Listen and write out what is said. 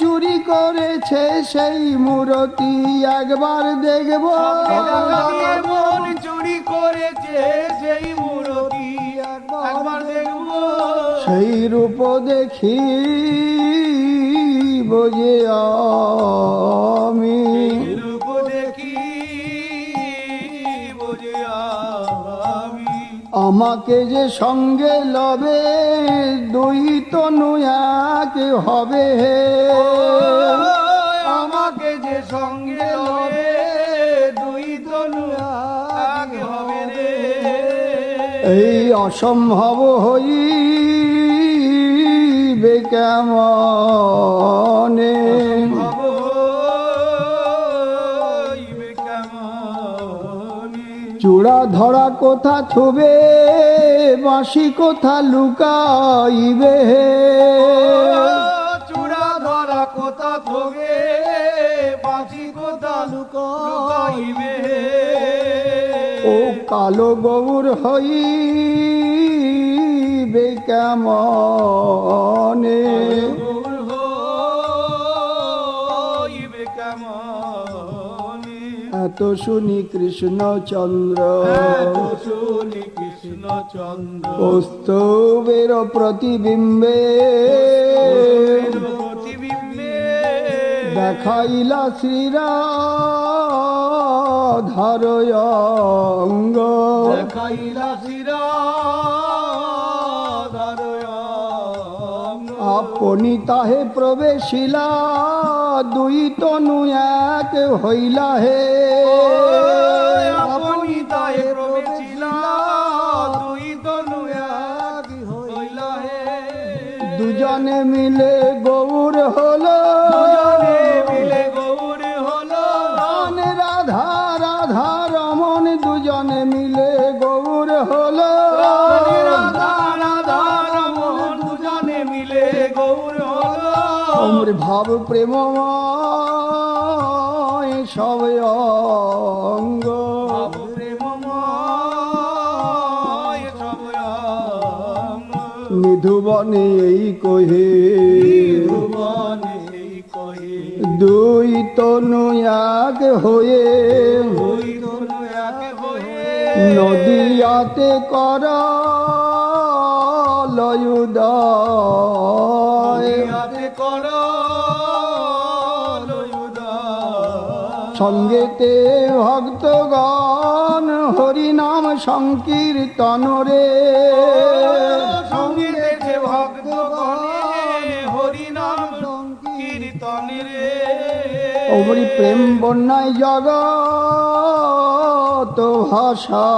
চুরি করেছে সেই মূরতি একবার দেখব। মন চুরি করেছে সেই মূরতি একবার দেখব। সেই রূপ দেখি বোঝে আমাকে যে সঙ্গে লবে, দুই তনু এক হবে। আমাকে যে সঙ্গে লবে, দুই তনু হবে রে। এই অসম্ভব হইবে কেমনে চূড়া ধরা কোথা থুবে বাঁশি কোথা লুকাইবে? চূড়া ধরা কোথা থোগে বাঁচি কোথা লুকাইবে? ও কালো গৌর হইবে কেমনে? কেমনে? এত শুনি কৃষ্ণ চন্দ্র। এত শুনি কৃষ্ণ চন্দ্র। কৌস্তবের প্রতিবিম্বে। প্রতিবিম্বে। দেখাইলা শ্রীরা ধারয়ঙ্গ দেখাইলা শিরা আপনি তাহে প্রবেশিলা দুই তনু এক হইলা হে। আপনি তাহে প্রবেশিলা দুই তনু এক হইলা হে। দুজনে মিলে গৌর হলো। মিলে গৌর হলো। রাধা রাধা রমন দুজনে মিলে গৌর হলো। অমর ভাব প্রেম সব অঙ্গ। নিধুবনে এই কহে। হয়ে। দুই তনু এক হয়ে। নদিয়াতে কর লয়ুদয়। কর। সঙ্গেতে ভক্তগণ হরিনাম সংকীর্তন রে। সঙ্গে দেখে ভক্ত হরিনাম কীর্তনে রে। অমরি প্রেম বন্যায় জগত ভাষা।